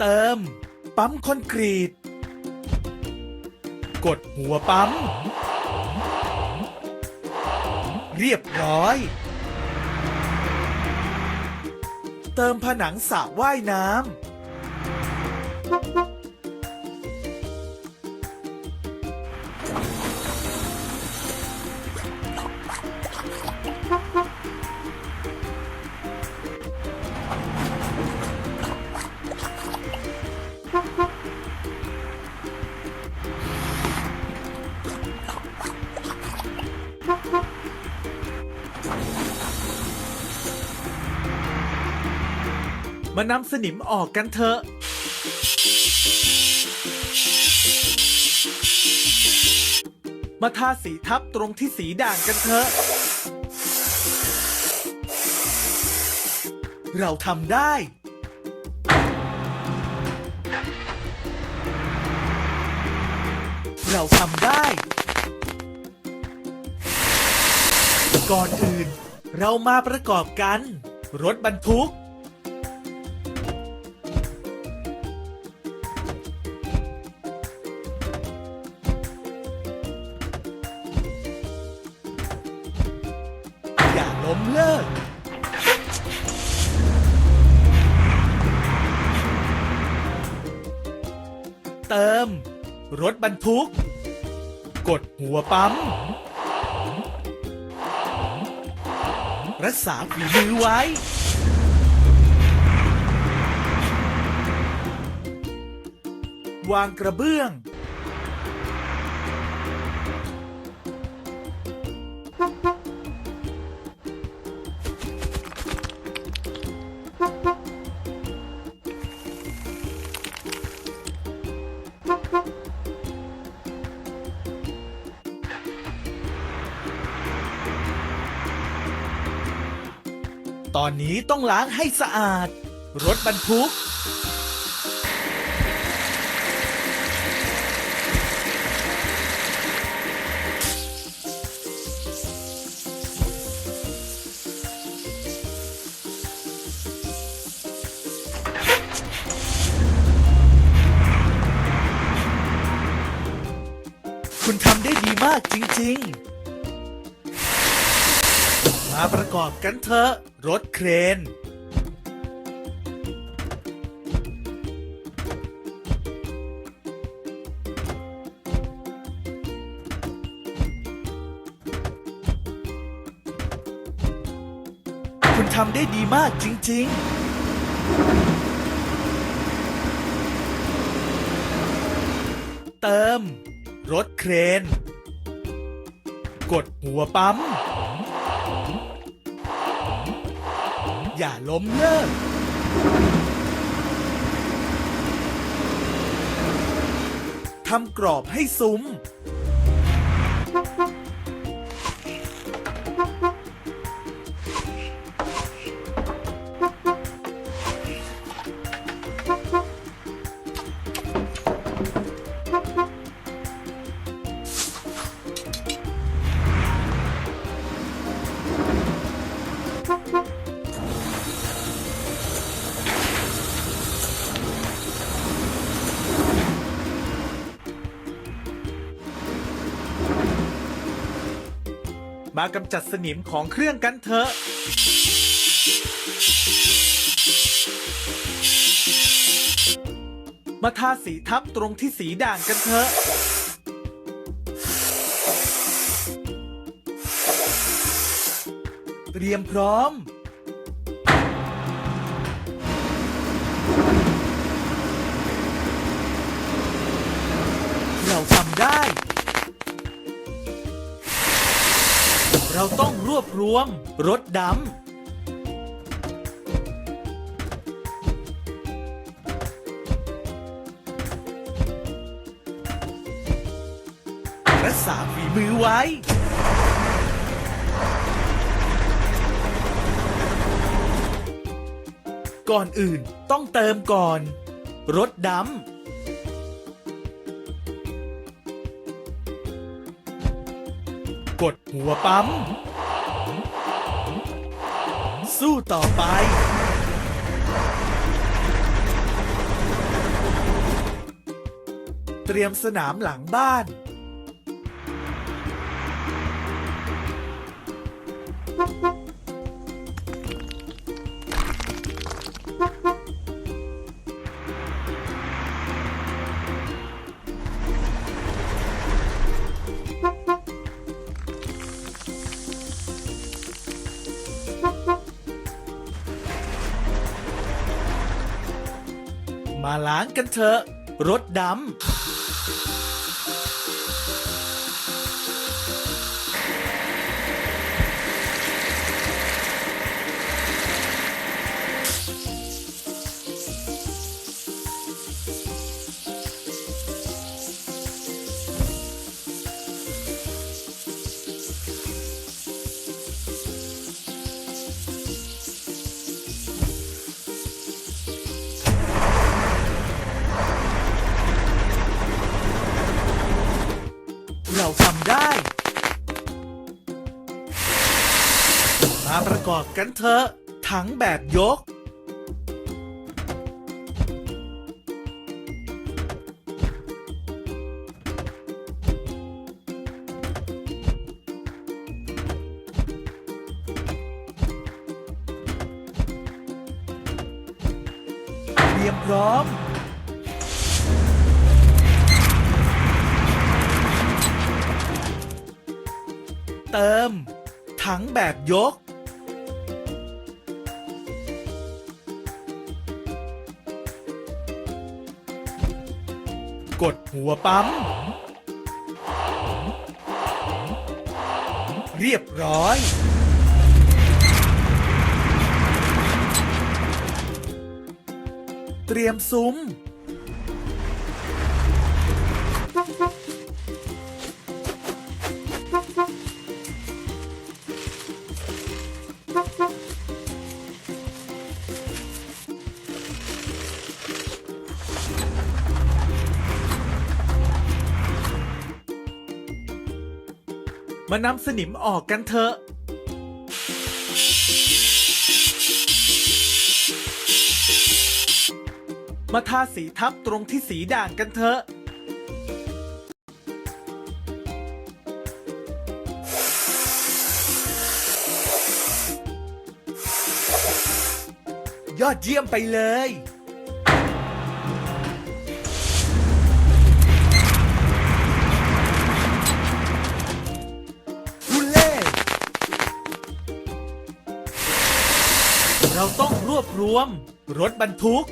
เติม ปั๊มคอนกรีต กดหัวปั๊ม เรียบร้อย เติมผนังสระว่ายน้ำ มานำสนิมออกกันเถอะ มาทาสีทับตรงที่สีด่างกันเถอะ เราทำได้ เราทำได้ ก่อนอื่น เรามาประกอบกัน รถบรรทุก เติม รถบรรทุก กดหัวปั๊ม รักษาฝีมือไว้ วางกระเบื้อง อนนี้ต้องล้างให้สะอาด รถบรรทุก คุณทำได้ดีมากจริง ๆ มาประกอบกันเถอะ รถเครน คุณทำได้ดีมากจริง ๆเติม รถเครน กดหัวปั๊ม อย่าล้มเลิกทำกรอบให้ซุ้ม มากำจัดสนิมของเครื่องกันเถอะมาทาสีทับตรงที่สีด่างกันเถอะ เตรียมพร้อม เราต้องรวบรวมรถดำรักษาฝีมือไว้ก่อนอื่นต้องเติมก่อน รถดำ กดหัวปั๊ม สู้ต่อไป เตรียมสนามหลังบ้าน มาล้างกันเถอะรถดำ กอบกันเถอะ ถังแบบยก เตรียมพร้อม เติม ถังแบบยก กดหัวปั๊ม เรียบร้อย เตรียมซุ้ม มานำสนิมออกกันเถอะ มาทาสีทับตรงที่สีด่างกันเถอะ ยอดเยี่ยมไปเลย เราต้องรวบรวม รถบรรทุก